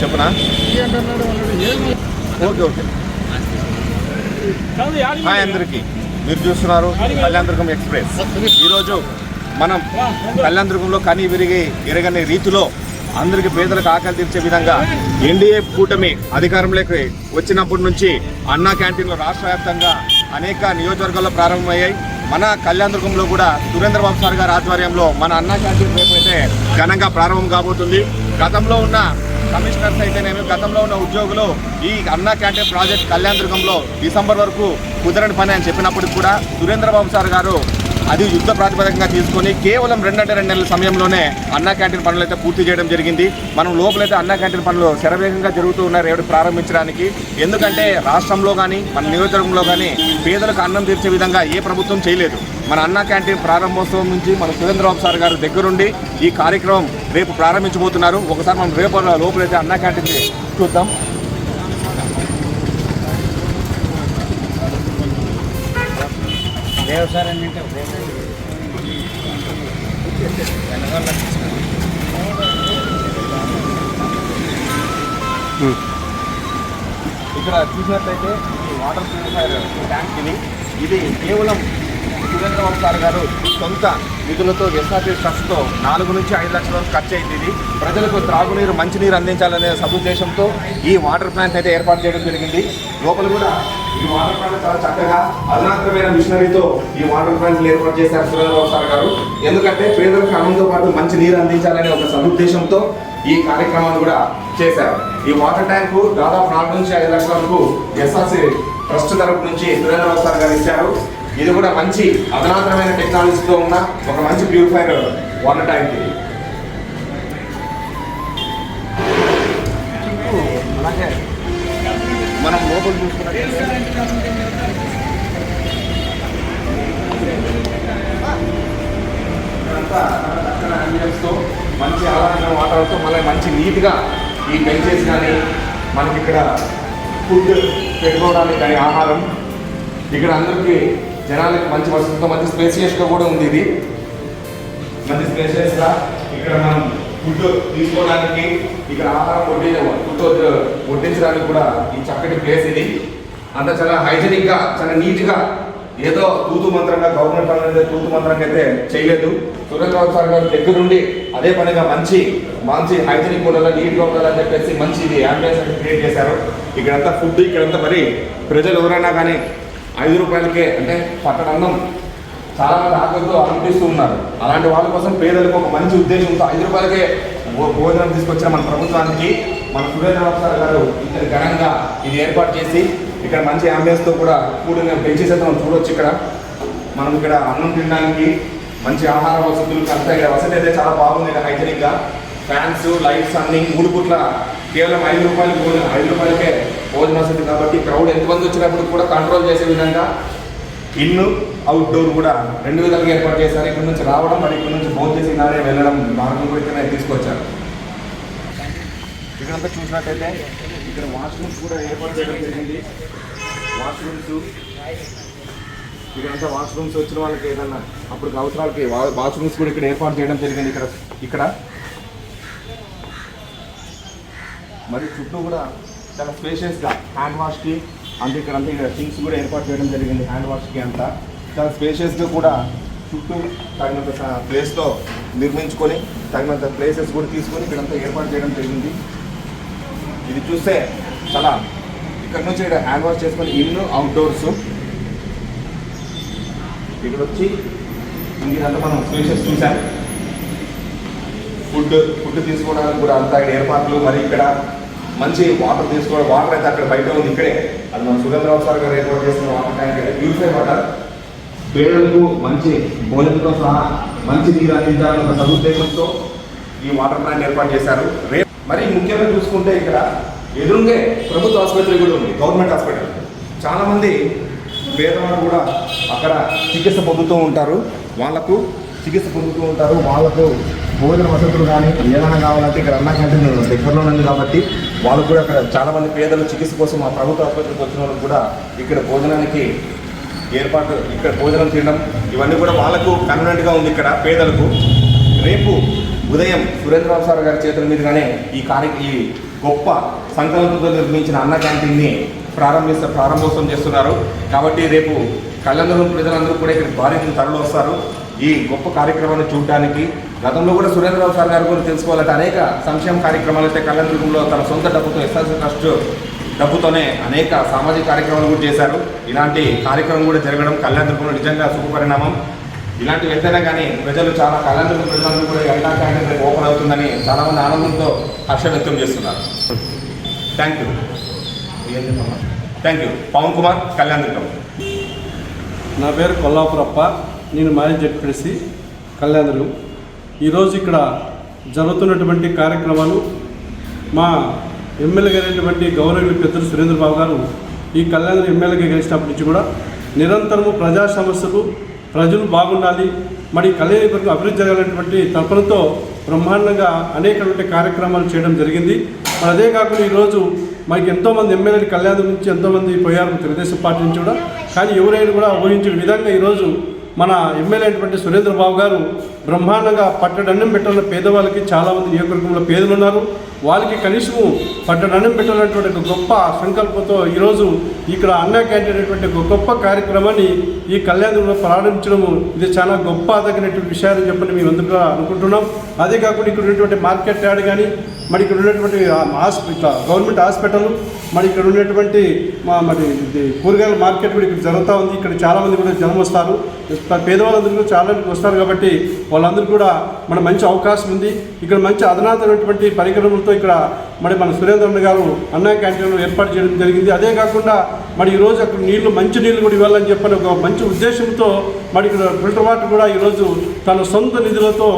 చెప్పనా? Okay okay. Hi అందరికీ. మీరు చూస్తున్నారు కళ్యాణదుర్గం ఎక్స్ప్రెస్. ఈరోజు మనం కళ్యాణదుర్గంలో కని విరిగి ఎరగని రీతిలో అందరికి పేదలకు ఆకలి తీర్చే విధంగా ఎన్డీఏ కూటమి అధికారంలోకి వచ్చినప్పటి నుంచి అన్నా క్యాంటీన్లు రాష్ట్ర వ్యాప్తంగా అనేక నియోజకవర్గాల్లో ప్రారంభమయ్యాయి. మన కళ్యాణదుర్గంలో కూడా సురేంద్రబాబు సార్ గారి ఆధ్వర్యంలో మన అన్నా క్యాంటీన్ రేపైతే ఘనంగా ప్రారంభం కాబోతుంది. గతంలో ఉన్న కమిషనర్స్ అయితేనేమి గతంలో ఉన్న ఉద్యోగులు ఈ అన్నా క్యాంటీన్ ప్రాజెక్ట్ కళ్యాణ దుర్గంలో డిసెంబర్ వరకు కుదరని పని అని చెప్పినప్పటికి కూడా సురేంద్రబాబు సార్ గారు అది యుద్ధ ప్రాతిపదికంగా తీసుకొని కేవలం రెండంటే రెండు నెలల సమయంలోనే అన్నా క్యాంటీన్ పనులు అయితే పూర్తి చేయడం జరిగింది. మనం లోపలైతే అన్నా క్యాంటీన్ పనులు శరవేగంగా జరుగుతూ ఉన్నాయి రేపు ప్రారంభించడానికి. ఎందుకంటే రాష్ట్రంలో కానీ మన నియోజకవర్గంలో కానీ పేదలకు అన్నం తీర్చే విధంగా ఏ ప్రభుత్వం చేయలేదు. మన అన్నా క్యాంటీన్ ప్రారంభోత్సవం నుంచి మన సురేంద్రబాబు సార్ గారు దగ్గరుండి ఈ కార్యక్రమం రేపు ప్రారంభించబోతున్నారు. ఒకసారి మనం రేపు లోపలైతే అన్నా క్యాంటీన్ చూద్దాం. అంటే ఇక్కడ చూసినట్లయితే ఈ వాటర్ ప్యూరిఫైర్ ట్యాంక్ ఇది. ఇది కేవలం సురేంద్రబాబు సార్ గారు సొంత నిధులతో ఎస్ఆర్టీ ట్రస్ట్తో నాలుగు నుంచి ఐదు లక్షల వరకు ఖర్చు అయింది ఇది. ప్రజలకు త్రాగునీరు మంచినీరు అందించాలనే సదుద్దేశంతో ఈ వాటర్ ప్లాంట్ అయితే ఏర్పాటు చేయడం జరిగింది. లోపల కూడా ఈ వాటర్ ప్లాంట్ చాలా చక్కగా అధునాతనమైన మిషనరీతో ఈ వాటర్ ప్లాంట్లు ఏర్పాటు చేశారు సురేంద్రబాబు సార్ గారు. ఎందుకంటే పేదలకు అన్నంతో పాటు మంచి నీరు అందించాలనే ఒక సదుద్దేశంతో ఈ కార్యక్రమాన్ని కూడా చేశారు. ఈ వాటర్ ట్యాంకు దాదాపు నాలుగు నుంచి ఐదు లక్షల వరకు ఎస్ఆర్సీ ట్రస్ట్ తరపు నుంచి సురేంద్రబాబు సార్ గారు ఇచ్చారు. ఇది కూడా మంచి అధునాతనమైన టెక్నాలజీతో ఉన్న ఒక మంచి ప్యూరిఫైర్ వాటర్ ట్యాంక్ ఇది. మనం లోపల అంబియన్స్తో మంచి ఆహ్లాదమైన వాతావరణంతో మళ్ళీ మంచి నీట్గా ఈ బెంచెస్ కానీ మనకి ఇక్కడ ఫుడ్ పెట్టుకోవడానికి కానీ ఆహారం ఇక్కడ అందరికీ జనాలకి మంచి వసతితో మంచి స్పేసియస్గా కూడా ఉంది ఇది. మంచి స్పేసియస్గా ఇక్కడ మనం ఫుడ్ తీసుకోవడానికి ఇక్కడ ఆహారం వడ్డీ ఫుడ్ వడ్డించడానికి కూడా ఈ చక్కటి ప్లేస్ ఇది. అంతా చాలా హైజీనిక్గా చాలా నీట్గా ఏదో తూతు మంత్రంగా గవర్నమెంట్ అనేది తూతు మంత్రంగా అయితే చేయలేదు. సురేంద్రబాబు సార్ గారు దగ్గరుండి అదే పనిగా మంచి మంచి హైజీనిక్ ఉండాలి నీట్గా ఉండాలని చెప్పేసి మంచి ఇది అంబులెన్స్ క్రియేట్ చేశారు. ఇక్కడంతా ఫుడ్ ఇక్కడంతా మరి ప్రజలు ఎవరైనా కానీ ఐదు రూపాయలకే అంటే పట్టడన్నం చాలా మంది ఆకలితో అనిపిస్తూ ఉన్నారు. అలాంటి వాళ్ళ కోసం పేదలకు ఒక మంచి ఉద్దేశంతో ఐదు రూపాయలకే భోజనం తీసుకొచ్చిన మన ప్రభుత్వానికి మన సురేంద్రబాబు సార్ గారు ఇక్కడ ఘనంగా ఇది ఏర్పాటు చేసి ఇక్కడ మంచి అంబియన్స్తో కూడా కూడిన బెంచెస్ అయితే మనం చూడొచ్చు ఇక్కడ. మనం ఇక్కడ అన్నం తినడానికి మంచి ఆహార వసతులు అంతా ఇక్కడ వసతి అయితే చాలా బాగుంది ఇక్కడ హైజెనిక్గా. ఫ్యాన్స్ లైట్స్ అన్ని మూడు పూట్ల కేవలం ఐదు రూపాయలు భోజనం ఐదు రూపాయలకే భోజనం వస్తుంది కాబట్టి క్రౌడ్ ఎంతమంది వచ్చినప్పుడు కూడా కంట్రోల్ చేసే విధంగా ఇన్ అవుట్డోర్ కూడా రెండు విధాలుగా ఏర్పాటు చేశారు. ఇక్కడ నుంచి రావడం మరి ఇక్కడ నుంచి భోజనం చేసి నాడే వెళ్ళడం మార్గం కూడా ఇక్కడ తీసుకొచ్చారు. ఇక్కడంతా చూసినట్టయితే ఇక్కడ వాష్రూమ్స్ కూడా ఏర్పాటు చేయడం జరిగింది. వాష్రూమ్స్ ఇక్కడంతా వాష్రూమ్స్ వచ్చిన వాళ్ళకి ఏదన్నా అప్పుడు అవసరాలకి వాష్రూమ్స్ కూడా ఇక్కడ ఏర్పాటు చేయడం జరిగింది. ఇక్కడ ఇక్కడ మరి చుట్టూ కూడా చాలా స్పేషియస్గా హ్యాండ్ వాష్కి అంతే ఇక్కడ అంతా ఇక్కడ థింగ్స్ కూడా ఏర్పాటు చేయడం జరిగింది హ్యాండ్ వాష్కి అంతా. చాలా స్పేషియస్గా కూడా చుట్టూ తగినంత ప్లేస్లో ప్లేస్తో నిర్మించుకొని తగినంత ప్లేసెస్ కూడా తీసుకొని ఇక్కడంతా ఏర్పాటు చేయడం జరిగింది. ఇది చూస్తే చాలా ఇక్కడ నుంచి ఇక్కడ హ్యాండ్ వాష్ చేసుకొని ఇన్ అవుట్డోర్స్ ఇక్కడ వచ్చి ఇంకేదంతా మనం స్పేషియస్ చూసాం. ఫుడ్ ఫుడ్ తీసుకోవడానికి కూడా అంతా ఇక్కడ ఏర్పాట్లు మరి ఇక్కడ మంచి వాటర్ తీసుకోవడం వాటర్ అయితే అక్కడ బయట ఉంది ఇక్కడే. అది మన సురేంద్రబాబు సార్ గారు ఏర్పాటు చేసిన వాటర్ ట్యాంక్ ప్యూరిఫై వాటర్ పేదలకు మంచి భోజనంతో సహా మంచి నీరు అందించాలని ఒక సదుద్దేశంతో ఈ వాటర్ ప్లాంట్ ఏర్పాటు చేశారు. రే మరి ముఖ్యంగా చూసుకుంటే ఇక్కడ ఎదురుంగే ప్రభుత్వ ఆసుపత్రి కూడా ఉంది గవర్నమెంట్ హాస్పిటల్. చాలా మంది పేదవాళ్ళు కూడా అక్కడ చికిత్స పొందుతూ ఉంటారు. వాళ్ళకు చికిత్స పొందుతూ ఉంటారు. వాళ్ళకు భోజన వసతులు కానీ ఏదైనా కావాలంటే ఇక్కడ అన్న క్యాంటీన్ దగ్గరలో ఉంది కాబట్టి వాళ్ళు కూడా అక్కడ చాలామంది పేదలు చికిత్స కోసం మా ప్రభుత్వ ఆసుపత్రికి వచ్చిన వాళ్ళకి కూడా ఇక్కడ భోజనానికి ఏర్పాటు ఇక్కడ భోజనం తినడం ఇవన్నీ కూడా వాళ్ళకు కన్వీనెంట్గా ఉంది ఇక్కడ పేదలకు. రేపు ఉదయం సురేంద్రబాబు సార్ గారి చేతుల మీదుగానే ఈ కార్య ఈ గొప్ప సంకల్పంతో నిర్మించిన అన్న క్యాంటీన్ని ప్రారంభిస్తారు ప్రారంభోత్సవం చేస్తున్నారు. కాబట్టి రేపు కళ్ళందరూ ప్రజలందరూ కూడా ఇక్కడ భారీ తరలి వస్తారు. ఈ గొప్ప కార్యక్రమాన్ని చూడడానికి గతంలో కూడా సురేంద్రరావు సార్ గారి గురించి తెలుసుకోవాలంటే అనేక సంక్షేమ కార్యక్రమాలు అయితే కళ్యాణదుర్గంలో తన సొంత డబ్బుతో ఎస్ఎస్సి ట్రస్ట్ డబ్బుతోనే అనేక సామాజిక కార్యక్రమాలు కూడా చేశారు. ఇలాంటి కార్యక్రమం కూడా జరగడం కళ్యాణదుర్గంలో నిజంగా శుభపరిణామం. ఇలాంటివి వెళ్తేనే కానీ ప్రజలు చాలా కళ్యాణదుర్గం ప్రజలందరూ కూడా ఎండా క్యాంటీన్ రేపు ఓపెన్ అవుతుందని చాలా మంది ఆనందంతో హర్ష వ్యక్తం చేస్తున్నారు. Thank you thank you Pawan Kumar Kalyanadurgam నా పేరు కొల్లాపురప్ప. నేను మాజీ జడ్పీసీ కళ్యాణదుర్గం ఈరోజు ఇక్కడ జరుగుతున్నటువంటి కార్యక్రమాలు మా ఎమ్మెల్యే గారైనటువంటి గౌరవ పెద్దలు సురేంద్రబాబు గారు ఈ కళ్యాణ ఎమ్మెల్యేగా గెలిచినప్పటి నుంచి కూడా నిరంతరము ప్రజా సమస్యలు ప్రజలు బాగుండాలి మరి కళ్యాణదుర్గం అభివృద్ధి జరగాలనేటువంటి తపనతో బ్రహ్మాండంగా అనేకటువంటి కార్యక్రమాలు చేయడం జరిగింది. మరి అదే కాకుండా ఈరోజు మనకి ఎంతోమంది ఎమ్మెల్యేలు కళ్యాణం నుంచి ఎంతోమంది పోయారు తెలుగుదేశం పార్టీ నుంచి కూడా. కానీ ఎవరైనా కూడా ఊహించిన విధంగా ఈరోజు మన ఎమ్మెల్యే అయినటువంటి సురేంద్రబాబు గారు బ్రహ్మాండంగా పట్టడన్నం పెట్టాలన్న పేదవాళ్ళకి చాలామంది నియోజకవర్గంలో పేదలు ఉన్నారు. వాళ్ళకి కనీసము పట్టడన్నం పెట్టాలన్నటువంటి ఒక గొప్ప సంకల్పంతో ఈరోజు ఇక్కడ అన్న క్యాంటీన్ అనేటువంటి ఒక గొప్ప కార్యక్రమాన్ని ఈ కళ్యాణంలో ప్రారంభించడము ఇది చాలా గొప్ప తగినటువంటి విషయాలు చెప్పని మేము అందరూ అనుకుంటున్నాం. అదే కాకుండా ఇక్కడ ఉన్నటువంటి మార్కెట్ యార్డ్ కానీ మరి ఇక్కడ ఉన్నటువంటి హాస్పిటల్ గవర్నమెంట్ హాస్పిటల్ మరి ఇక్కడ ఉన్నటువంటి మా మరి ఇది కూరగాయల మార్కెట్ కూడా ఇక్కడ జరుగుతూ ఉంది. ఇక్కడ చాలామంది కూడా జనం వస్తారు. పేదవాళ్ళందరూ కూడా చాలా వస్తారు కాబట్టి వాళ్ళందరూ కూడా మన మంచి అవకాశం ఉంది. ఇక్కడ మంచి అధునాతనటువంటి పరికరములతో ఇక్కడ మరి మన సురేంద్రన్న గారు అన్న క్యాంటీన్లో ఏర్పాటు చేయడం జరిగింది. అదే కాకుండా మరి ఈరోజు అక్కడ నీళ్ళు మంచి నీళ్ళు కూడా ఇవ్వాలని చెప్పని ఒక మంచి ఉద్దేశంతో మరి ఇక్కడ ఫిల్టర్ వాటర్ కూడా ఈరోజు తన సొంత నిధులతో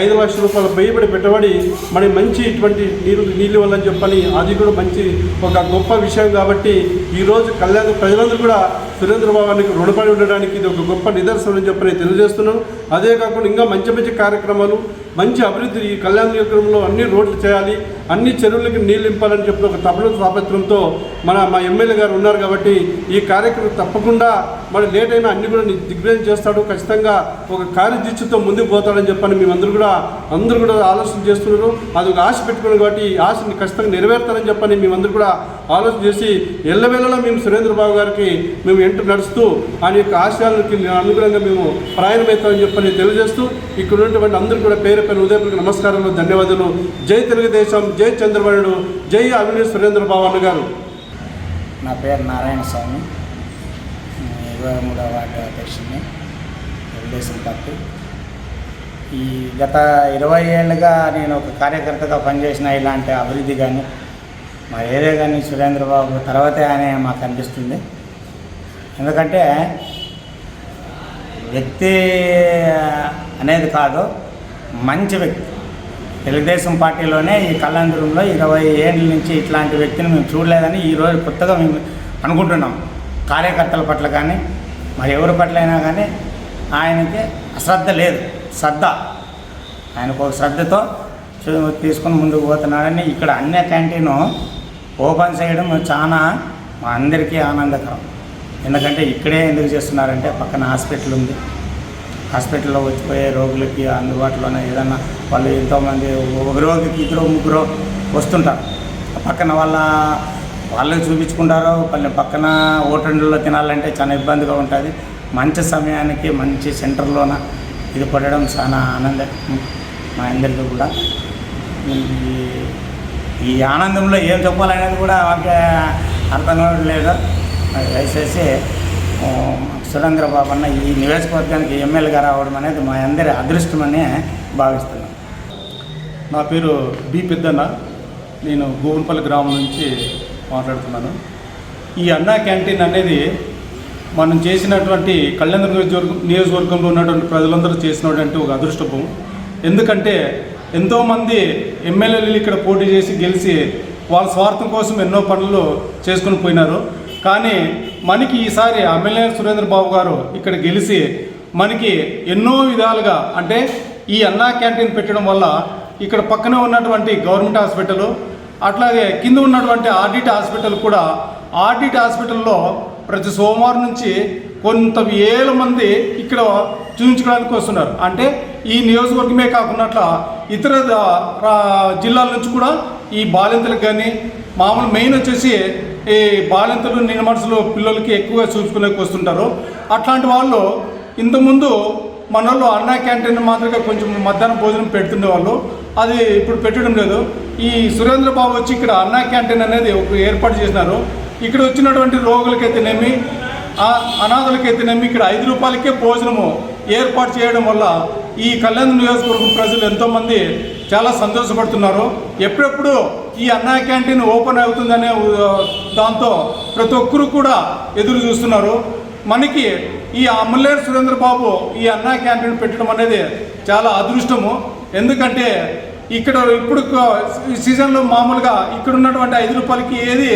ఐదు లక్షల రూపాయలు పెయ్యబడి పెట్టబడి మరి మంచి ఇటువంటి నీరు నీళ్ళు ఇవ్వాలని చెప్పని అది కూడా మంచి ఒక గొప్ప విషయం కాబట్టి ఈరోజు కళ్యాణ ప్రజలందరూ కూడా సురేంద్రబాబు గారికి రుణపడి ఉండడానికి ఇది ఒక గొప్ప నిదర్శనం అని నేను తెలియజేస్తున్నాను. అదే కాకుండా ఇంకా మంచి మంచి కార్యక్రమాలు మంచి అభివృద్ధి ఈ కళ్యాణ నియోజకవర్గంలో అన్ని రోడ్లు చేయాలి అన్ని చెరువులకి నీళ్ళు నింపాలని చెప్పి ఒక తపన తాపత్రంతో మన మా ఎమ్మెల్యే గారు ఉన్నారు కాబట్టి ఈ కార్యక్రమం తప్పకుండా మరి లేట్ అయినా అన్ని కూడా దిగ్విజయం చేస్తాడు. ఖచ్చితంగా ఒక కార్యదీక్షతో ముందుకు పోతాడని చెప్పని మేమందరూ కూడా అందరూ కూడా ఆలోచన చేస్తున్నారు. అది ఒక ఆశ పెట్టుకున్నాం కాబట్టి ఈ ఆశని ఖచ్చితంగా నెరవేర్తారని చెప్పని మేమందరూ కూడా ఆలోచన చేసి ఎల్లవేళలో మేము సురేంద్రబాబు గారికి మేము వెంట నడుస్తూ ఆయన యొక్క ఆశయాలకి అనుగుణంగా మేము ప్రయాణమవుతామని చెప్పని తెలియజేస్తూ ఇక్కడ ఉన్నటువంటి అందరూ కూడా పేరు పేరు ఉదయపూర్వక నమస్కారాలు ధన్యవాదాలు. జై తెలుగుదేశం జై చంద్రబాబు జై అవినీతి సురేంద్రబాబు అన్న గారు. నా పేరు నారాయణ స్వామి. ఇరవై మూడవ వార్డు అధ్యక్షుడిని తెలుగుదేశం పార్టీ. ఈ గత ఇరవై ఏళ్ళుగా నేను ఒక కార్యకర్తగా పనిచేసిన ఇలాంటి అభివృద్ధి కానీ మా ఏరియా కానీ సురేంద్రబాబు తర్వాతే అనే మాకు అనిపిస్తుంది. ఎందుకంటే వ్యక్తి అనేది కాదు మంచి వ్యక్తి. తెలుగుదేశం పార్టీలోనే ఈ కళ్యాణదుర్గంలో ఇరవై ఏళ్ళ నుంచి ఇట్లాంటి వ్యక్తిని మేము చూడలేదని ఈరోజు కొత్తగా మేము అనుకుంటున్నాం. కార్యకర్తల పట్ల కానీ మరి ఎవరి పట్ల అయినా కానీ ఆయనకి అశ్రద్ధ లేదు శ్రద్ధ. ఆయనకు ఒక శ్రద్ధతో తీసుకుని తీసుకొని ముందుకు పోతున్నాడని ఇక్కడ అన్య క్యాంటీన్ ఓపెన్ చేయడం చాలా మా అందరికీ ఆనందకరం. ఎందుకంటే ఇక్కడే ఎందుకు చేస్తున్నారంటే పక్కన హాస్పిటల్ ఉంది. హాస్పిటల్లో వచ్చిపోయే రోగులకి అందుబాటులోనే ఏదన్నా వాళ్ళు ఎంతోమంది ఒక రోగికి ఇద్దరు ముగ్గురు వస్తుంటారు. పక్కన వాళ్ళ వాళ్ళే చూపించుకుంటారు వాళ్ళ పక్కన ఓటండ్లో తినాలంటే చాలా ఇబ్బందిగా ఉంటుంది. మంచి సమయానికి మంచి సెంటర్లోన ఇది పడడం చాలా ఆనందం. మా అందరికీ కూడా. ఈ- ఈ ఆనందంలో ఏం చెప్పాలనేది కూడా మాకు అర్థం కావట్లేదు లేదు. దయచేసి సురేంద్ర బాబు అన్న ఈ నియోజకవర్గానికి ఎమ్మెల్యేగా రావడం అనేది మా అందరి అదృష్టమని భావిస్తున్నాను నా పేరు బి పెద్దన్న. నేను గోగులపల్లి గ్రామం నుంచి మాట్లాడుతున్నాను. ఈ అన్నా క్యాంటీన్ అనేది మనం చేసినటువంటి కళ్యాణ నియోజకవర్గంలో ఉన్నటువంటి ప్రజలందరూ చేసినటువంటి ఒక అదృష్టం ఎందుకంటే ఎంతోమంది ఎమ్మెల్యేలు ఇక్కడ పోటీ చేసి గెలిచి వాళ్ళ స్వార్థం కోసం ఎన్నో పనులు చేసుకుని పోయినారు. కానీ మనకి ఈసారి ఎమ్మెల్యే సురేంద్ర బాబు గారు ఇక్కడ గెలిచి మనకి ఎన్నో విధాలుగా అంటే ఈ అన్నా క్యాంటీన్ పెట్టడం వల్ల ఇక్కడ పక్కనే ఉన్నటువంటి గవర్నమెంట్ హాస్పిటల్ అట్లాగే కింద ఉన్నటువంటి ఆర్డిట్ హాస్పిటల్ కూడా ఆర్డిట్ హాస్పిటల్లో ప్రతి సోమవారం నుంచి కొంత వేల మంది ఇక్కడ చూపించుకోవడానికి వస్తున్నారు. అంటే ఈ నియోజకవర్గమే కాకుండా ఇతర జిల్లాల నుంచి కూడా ఈ బాలింతలకు కానీ మామూలు మెయిన్ వచ్చేసి ఈ బాలింతలు నిన్న పిల్లలకి ఎక్కువగా చూసుకునేకి వస్తుంటారు. అట్లాంటి వాళ్ళు ఇంతకుముందు మన వాళ్ళు అన్నా క్యాంటీన్ మాదిరిగా కొంచెం మధ్యాహ్నం భోజనం పెడుతుండే వాళ్ళు అది ఇప్పుడు పెట్టడం లేదు. ఈ సురేంద్ర బాబు వచ్చి ఇక్కడ అన్నా క్యాంటీన్ అనేది ఒక ఏర్పాటు చేసినారు. ఇక్కడ వచ్చినటువంటి రోగులకైతేనేమి ఆ అనాథలకైతేనేమి ఇక్కడ ఐదు రూపాయలకే భోజనము ఏర్పాటు చేయడం వల్ల ఈ కళ్యాణ నియోజకవర్గం ప్రజలు ఎంతోమంది చాలా సంతోషపడుతున్నారు. ఎప్పుడెప్పుడు ఈ అన్నా క్యాంటీన్ ఓపెన్ అవుతుందనే దాంతో ప్రతి ఒక్కరు కూడా ఎదురు చూస్తున్నారు. మనకి ఈ అమ్మలేరు సురేంద్రబాబు ఈ అన్నా క్యాంటీన్ పెట్టడం అనేది చాలా అదృష్టము. ఎందుకంటే ఇక్కడ ఇప్పుడు సీజన్లో మామూలుగా ఇక్కడ ఉన్నటువంటి ఐదు రూపాయలకి ఏది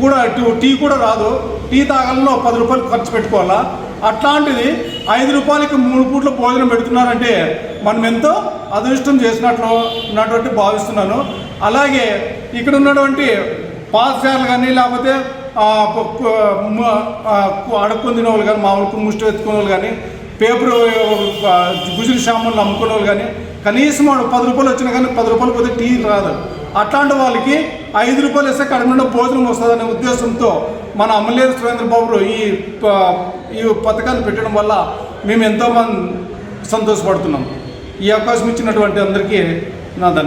కూడా టీ కూడా రాదు. టీ తాగాలలో పది రూపాయలు ఖర్చు పెట్టుకోవాలా? అట్లాంటిది ఐదు రూపాయలకి మూడు పూట్ల భోజనం పెడుతున్నారంటే మనం ఎంతో అదృష్టం చేసినట్లు ఉన్నటువంటి భావిస్తున్నాను. అలాగే ఇక్కడ ఉన్నటువంటి పాఠశాలలు కానీ లేకపోతే అడుక్కొని వాళ్ళు కానీ మామూలు ముష్టి ఎత్తుకునే వాళ్ళు కానీ పేపర్ ఆ, గుజులు సామాన్లు అమ్ముకునే వాళ్ళు కానీ కనీసం వాడు పది రూపాయలు వచ్చినా కానీ పది రూపాయలు పోతే టీ రాదు. అట్లాంటి వాళ్ళకి ఐదు రూపాయలు వేస్తే కడుపు నిండా భోజనం వస్తుందనే ఉద్దేశంతో మన అమ్మలేరు సురేంద్ర బాబు ఈ ప- ఈ పథకాన్ని పెట్టడం వల్ల మేము ఎంతోమంది సంతోషపడుతున్నాం. ఈ అవకాశం ఇచ్చినటువంటి అందరికీ నా ధన్యవాదాలు.